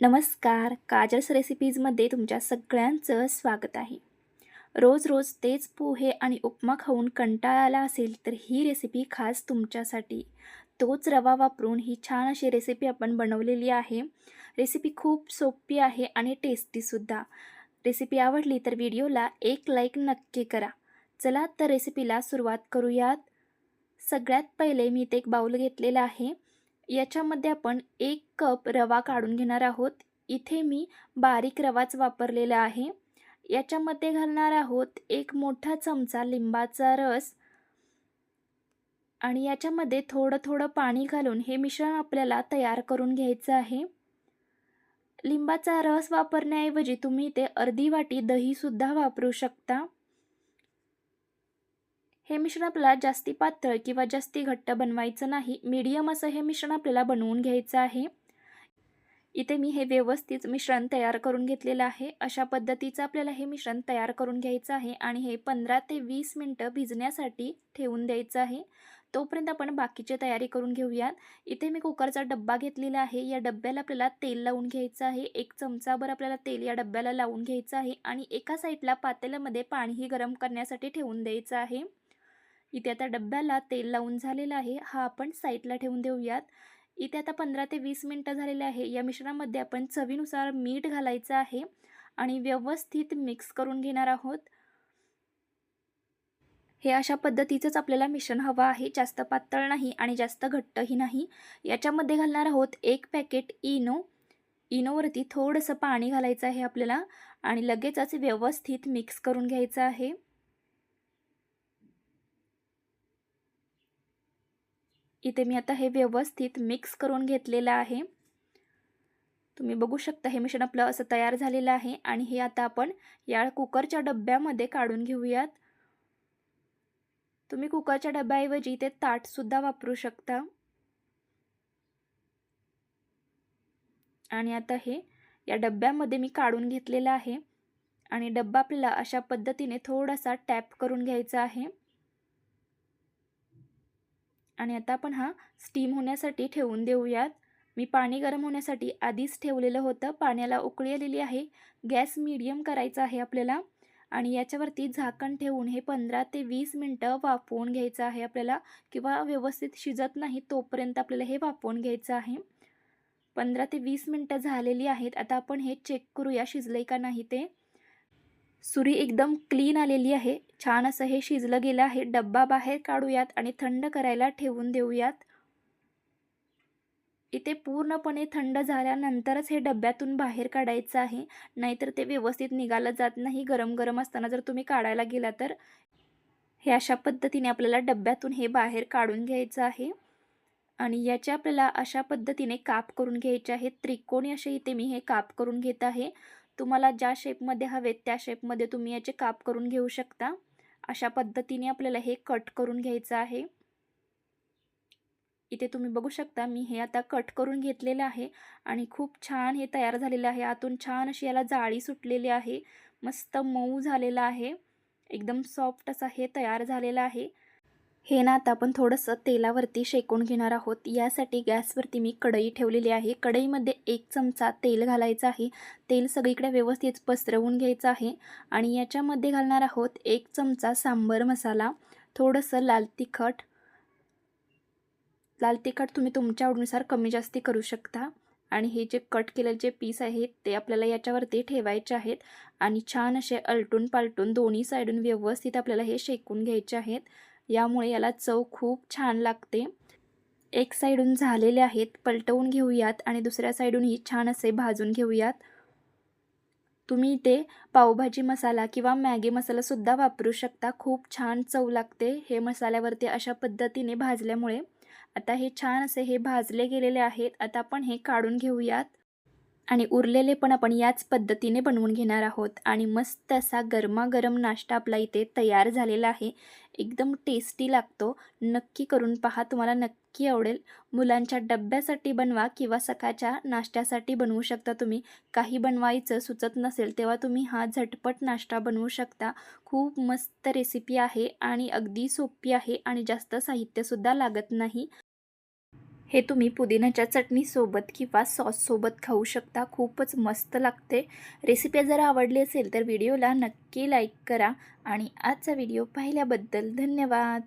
नमस्कार काजल्स रेसिपीजमध्ये तुमच्या सगळ्यांचं स्वागत आहे. रोज रोज तेच पोहे आणि उपमा खाऊन कंटाळा आला असेल तर ही रेसिपी खास तुमच्यासाठी. तोच रवा वापरून ही छान अशी रेसिपी आपण बनवलेली आहे. रेसिपी खूप सोपी आहे आणि टेस्टीसुद्धा रेसिपी आवडली तर व्हिडिओला एक लाईक नक्की करा. चला तर रेसिपीला सुरुवात करूयात. सगळ्यात पहिले मी ते एक बाऊल घेतलेला आहे. याच्यामध्ये आपण एक कप रवा काढून घेणार आहोत. इथे मी बारीक रवाच वापरलेला आहे. याच्यामध्ये घालणार आहोत एक मोठा चमचा लिंबाचा रस. आणि याच्यामध्ये थोडं थोडं पाणी घालून हे मिश्रण आपल्याला तयार करून घ्यायचं आहे. लिंबाचा रस वापरण्याऐवजी तुम्ही ते अर्धी वाटी दहीसुद्धा वापरू शकता. हे मिश्रण आपल्याला जास्ती पातळ किंवा जास्ती घट्ट बनवायचं नाही. मीडियम असं हे मिश्रण आपल्याला बनवून घ्यायचं आहे. इथे मी हे व्यवस्थित मिश्रण तयार करून घेतलेलं आहे. अशा पद्धतीचं आपल्याला हे मिश्रण तयार करून घ्यायचं आहे आणि हे पंधरा ते वीस मिनटं भिजण्यासाठी ठेवून द्यायचं आहे. तोपर्यंत आपण बाकीची तयारी करून घेऊयात. इथे मी कुकरचा डब्बा घेतलेला आहे. या डब्याला आपल्याला तेल लावून घ्यायचं आहे. एक चमचाभर आपल्याला तेल या डब्याला लावून घ्यायचं आहे आणि एका साईडला पातेल्यामध्ये पाणीही गरम करण्यासाठी ठेवून द्यायचं आहे. इथे आता डब्याला तेल लावून झालेलं आहे. हा आपण साईडला ठेवून देऊयात. इथे आता पंधरा ते वीस मिनटं झालेले आहे. या मिश्रणामध्ये आपण चवीनुसार मीठ घालायचं आहे आणि व्यवस्थित मिक्स करून घेणार आहोत. हे अशा पद्धतीचंच आपल्याला मिश्रण हवं आहे. जास्त पातळ नाही आणि जास्त घट्टही नाही. याच्यामध्ये घालणार आहोत एक पॅकेट इनो. इनोवरती थोडंसं पाणी घालायचं आहे आपल्याला आणि लगेचच व्यवस्थित मिक्स करून घ्यायचं आहे. इथे मी आता हे व्यवस्थित मिक्स करून घेतलेलं आहे. तुम्ही बघू शकता हे मिश्रण आपलं असं तयार झालेलं आहे आणि हे आता आपण या कुकरच्या डब्यामध्ये काढून घेऊयात. तुम्ही कुकरच्या डब्याऐवजी इथे ताटसुद्धा वापरू शकता. आणि आता हे या डब्यामध्ये मी काढून घेतलेलं आहे. आणि डब्बा आपल्याला अशा पद्धतीने थोडासा टॅप करून घ्यायचा आहे. आणि आता आपण हा स्टीम होण्यासाठी ठेवून देऊयात. मी पाणी गरम होण्यासाठी आधीच ठेवलेलं होतं. पाण्याला उकळी आलेली आहे. गॅस मीडियम करायचा आहे आपल्याला. आणि याच्यावरती झाकण ठेवून हे पंधरा ते वीस मिनटं वाफवून घ्यायचं आहे आपल्याला. किंवा व्यवस्थित शिजत नाही तोपर्यंत आपल्याला हे वाफवून घ्यायचं आहे. पंधरा ते वीस मिनटं झालेली आहेत. आता आपण हे चेक करूया शिजलं आहे का नाही ते. सुरी एकदम क्लीन आलेली आहे. छान असं हे शिजलं गेलं आहे. डब्बा बाहेर काढूयात आणि थंड करायला ठेवून देऊयात. इथे पूर्णपणे थंड झाल्यानंतरच हे डब्यातून बाहेर काढायचं आहे. नाहीतर ते व्यवस्थित निघालं जात नाही. गरम गरम असताना जर तुम्ही काढायला गेला तर. हे अशा पद्धतीने आपल्याला डब्यातून हे बाहेर काढून घ्यायचं आहे. आणि याचे आपल्याला अशा पद्धतीने काप करून घ्यायचे आहेत त्रिकोणी असे इथे मी हे काप करून घेत आहे. तुम्हाला ज्या शेपमध्ये हवेत त्या शेपमध्ये तुम्ही याचे काप करून घेऊ शकता. अशा पद्धतीने आपल्याला हे कट करून घ्यायचं आहे. इथे तुम्ही बघू शकता मी हे आता कट करून घेतलेलं आहे आणि खूप छान हे तयार झालेलं आहे. आतून छान अशी याला जाळी सुटलेली आहे. मस्त मऊ झालेलं आहे. एकदम सॉफ्ट असा हे तयार झालेलं आहे. हे ना आता आपण थोडंसं तेलावरती शेकून घेणार आहोत. यासाठी गॅसवरती मी कढई ठेवलेली आहे. कढईमध्ये एक चमचा तेल घालायचं आहे. तेल सगळीकडे व्यवस्थित पसरवून घ्यायचं आहे आणि याच्यामध्ये घालणार आहोत एक चमचा सांबर मसाला थोडंसं लाल तिखट. लाल तिखट तुम्ही तुमच्या आवडीनुसार कमी जास्ती करू शकता आणि हे जे कट केलेले जे पीस आहेत ते आपल्याला याच्यावरती ठेवायचे आहेत आणि छान असे अलटून पालटून दोन्ही साईडून व्यवस्थित आपल्याला हे शेकून घ्यायचे आहेत. यामुळे याला चव खूप छान लागते. एक साईडून झालेले आहेत पलटवून घेऊयात आणि दुसऱ्या साईडूनही छान असे भाजून घेऊयात. तुम्ही इथे पावभाजी मसाला किंवा मॅगी मसालासुद्धा वापरू शकता. खूप छान चव लागते हे मसाल्यावरती अशा पद्धतीने भाजल्यामुळे. आता हे छान असे हे भाजले गेलेले आहेत. आता आपण हे काढून घेऊयात. आणि उरलेले पण आपण याच पद्धतीने बनवून घेणार आहोत. आणि मस्त असा गरमागरम नाश्ता आपला इथे तयार झालेला आहे. एकदम टेस्टी लागतो. नक्की करून पहा तुम्हाला नक्की आवडेल. मुलांच्या डब्यासाठी बनवा किंवा सकाळच्या नाश्त्यासाठी बनवू शकता तुम्ही. काही बनवायचं सुचत नसेल तेव्हा तुम्ही हा झटपट नाश्ता बनवू शकता. खूप मस्त रेसिपी आहे आणि अगदी सोपी आहे आणि जास्त साहित्यसुद्धा लागत नाही. हे तुम्ही पुदिन्याच्या चटणीसोबत किंवा सॉससोबत खाऊ शकता. खूपच मस्त लागते. रेसिपी जर आवडली असेल तर व्हिडिओला नक्की लाईक करा. आणि आजचा व्हिडिओ पाहिल्याबद्दल धन्यवाद.